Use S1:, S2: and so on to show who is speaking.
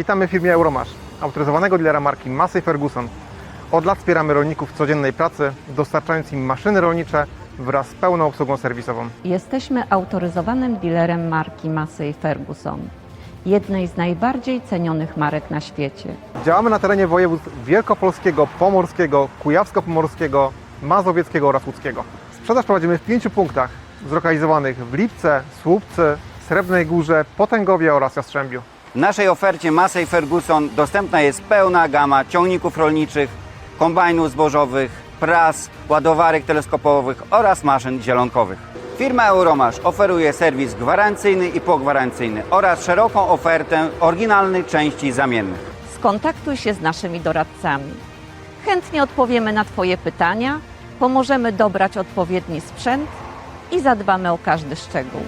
S1: Witamy w firmie Euromasz, autoryzowanego dealera marki Massey Ferguson. Od lat wspieramy rolników w codziennej pracy, dostarczając im maszyny rolnicze wraz z pełną obsługą serwisową.
S2: Jesteśmy autoryzowanym dealerem marki Massey Ferguson, jednej z najbardziej cenionych marek na świecie.
S1: Działamy na terenie województw wielkopolskiego, pomorskiego, kujawsko-pomorskiego, mazowieckiego oraz łódzkiego. Sprzedaż prowadzimy w pięciu punktach zlokalizowanych w Lipce, Słupcy, Srebrnej Górze, Potęgowie oraz Jastrzębiu.
S3: W naszej ofercie Massey Ferguson dostępna jest pełna gama ciągników rolniczych, kombajnów zbożowych, pras, ładowarek teleskopowych oraz maszyn zielonkowych. Firma Euromasz oferuje serwis gwarancyjny i pogwarancyjny oraz szeroką ofertę oryginalnych części zamiennych.
S2: Skontaktuj się z naszymi doradcami. Chętnie odpowiemy na Twoje pytania, pomożemy dobrać odpowiedni sprzęt i zadbamy o każdy szczegół.